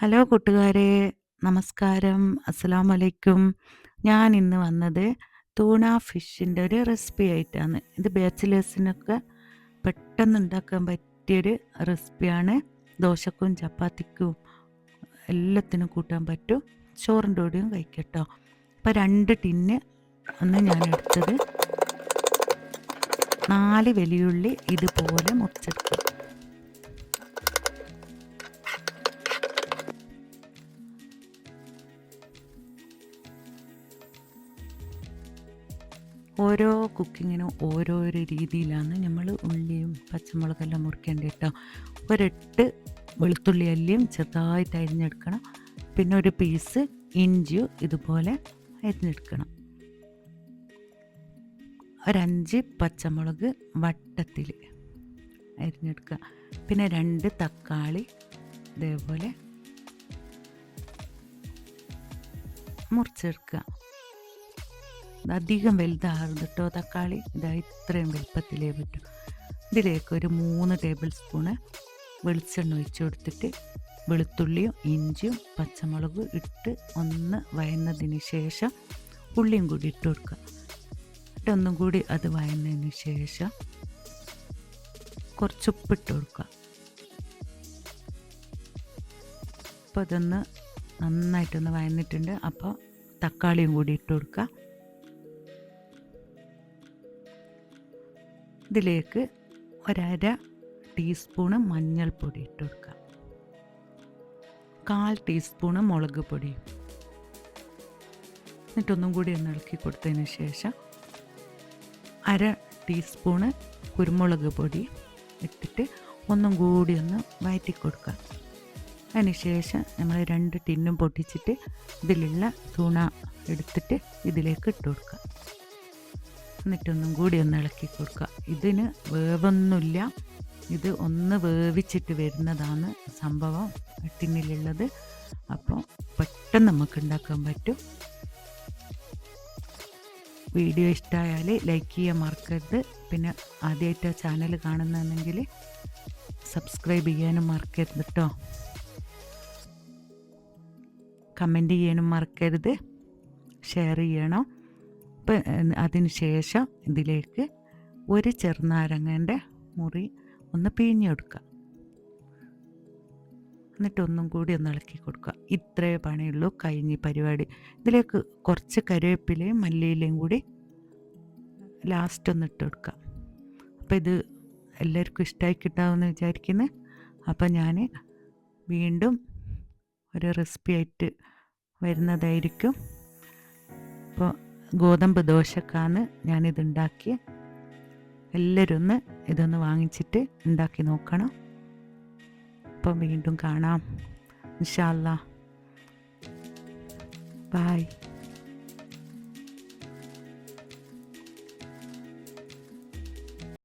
Hello കൂട്ടുകാരെ നമസ്കാരം. അസ്സലാമു വലൈക്കും ഞാൻ ഇന്ന് വന്നത് തൂണ ഫിഷിന്റെ ഒരു റെസിപ്പി ആയിട്ടാണ്. ഇത് ബാച്ചിലേഴ്സിനൊക്കെ പെട്ടെന്ന് ഉണ്ടാക്കാൻ പറ്റിയൊരു റെസിപ്പിയാണ് ദോശക്കും ചപ്പാത്തിക്കും എല്ലാത്തിനും കൂട്ടാൻ പറ്റും. ചോറിന്റെ കൂടെയും കഴിക്കട്ടോ. അപ്പോൾ രണ്ട് ടിന്ന് ഒന്ന് ഞാൻ എടുത്തത്. നാല് വലിയുള്ളി ഇതുപോലെ മുറിച്ചെടുക്കും ഓരോ കുക്കിങ്ങിനും ഓരോരോ രീതിയിലാണ് നമ്മൾ ഉള്ളിയും പച്ചമുളകെല്ലാം മുറിക്കേണ്ടത് കേട്ടോ. ഒരെട്ട് വെളുത്തുള്ളി അല്ലിയും ചെറുതായിട്ട് അരിഞ്ഞെടുക്കണം. പിന്നെ ഒരു പീസ് ഇഞ്ചിയും ഇതുപോലെ അരിഞ്ഞെടുക്കണം. ഒരഞ്ച് പച്ചമുളക് വട്ടത്തിൽ അരിഞ്ഞെടുക്കുക. പിന്നെ രണ്ട് തക്കാളി ഇതേപോലെ മുറിച്ചെടുക്കുക. അധികം വലുതാകരുത് കേട്ടോ തക്കാളി ഇതാ ഇത്രയും വലുപ്പത്തിലേ പറ്റും. ഇതിലേക്ക് ഒരു മൂന്ന് ടേബിൾ സ്പൂണ് വെളിച്ചെണ്ണ ഒഴിച്ചു കൊടുത്തിട്ട് വെളുത്തുള്ളിയും ഇഞ്ചിയും പച്ചമുളകും ഇട്ട് ഒന്ന് വയന്നതിന് ശേഷം ഉള്ളിയും കൂടി ഇട്ട് കൊടുക്കുക. ഇട്ടൊന്നും കൂടി അത് വയന്നതിന് ശേഷം കുറച്ച് ഉപ്പിട്ട് കൊടുക്കുക. അപ്പോൾ അതൊന്ന് നന്നായിട്ടൊന്ന് വയന്നിട്ടുണ്ട്. അപ്പോൾ തക്കാളിയും കൂടി ഇട്ട് കൊടുക്കുക. ഇതിലേക്ക് ഒരര ടീസ്പൂണ് മഞ്ഞൾപ്പൊടി ഇട്ട് കൊടുക്കുക. കാൽ ടീസ്പൂണ് മുളക് പൊടി. എന്നിട്ടൊന്നും കൂടി ഒന്ന് ഇളക്കി കൊടുത്തതിന് ശേഷം അര ടീസ്പൂണ് കുരുമുളക് പൊടി ഇട്ടിട്ട് ഒന്നും കൂടി ഒന്ന് വയറ്റി കൊടുക്കുക. അതിനുശേഷം നമ്മൾ രണ്ട് ടിന്നും പൊട്ടിച്ചിട്ട് ഇതിലുള്ള തുണ എടുത്തിട്ട് ഇതിലേക്ക് ഇട്ട് കൊടുക്കുക. എന്നിട്ടൊന്നും കൂടി ഒന്ന് ഇളക്കി കൊടുക്കുക. ഇതിന് വേവൊന്നുമില്ല. ഇത് ഒന്ന് വേവിച്ചിട്ട് വരുന്നതാണ് സംഭവം. ടിന്നിലുള്ളത് അപ്പോൾ പെട്ടെന്ന് നമുക്ക് ഉണ്ടാക്കാൻ പറ്റും. വീഡിയോ ഇഷ്ടമായാൽ ലൈക്ക് ചെയ്യാൻ മറക്കരുത്. പിന്നെ ആദ്യമായിട്ട് ചാനൽ കാണുന്നതെങ്കിൽ സബ്സ്ക്രൈബ് ചെയ്യാനും മറക്കരുത് കേട്ടോ കമന്റ് ചെയ്യാനും മറക്കരുത്. ഷെയർ ചെയ്യണം. അപ്പം അതിന് ശേഷം ഇതിലേക്ക് ഒരു ചെറുനാരങ്ങന്റെ മുറി ഒന്ന് പിഴിഞ്ഞെടുക്കുക. എന്നിട്ട് ഒന്നും കൂടി ഒന്ന് ഇളക്കി കൊടുക്കുക. ഇത്രേ പണിയുള്ളൂ കഴിഞ്ഞ് പരിപാടി. ഇതിലേക്ക് കുറച്ച് കരുവേപ്പിലയും മല്ലിയിലയും കൂടി ലാസ്റ്റ് ഒന്ന് ഇട്ട് കൊടുക്കുക. അപ്പോൾ ഇത് എല്ലാവർക്കും ഇഷ്ടമായി കിട്ടാമെന്ന് വിചാരിക്കുന്നു. അപ്പോൾ ഞാൻ വീണ്ടും ഒരു റെസിപ്പി ആയിട്ട് വരുന്നതായിരിക്കും. അപ്പോൾ ഗോതമ്പ് ദോശക്കാണ് ഞാനിതുണ്ടാക്കിയ. എല്ലാവരും ഒന്ന് ഇതൊന്ന് വാങ്ങിച്ചിട്ട് ഉണ്ടാക്കി നോക്കണം. അപ്പം വീണ്ടും കാണാം. ഇൻഷാല്ല ബായ്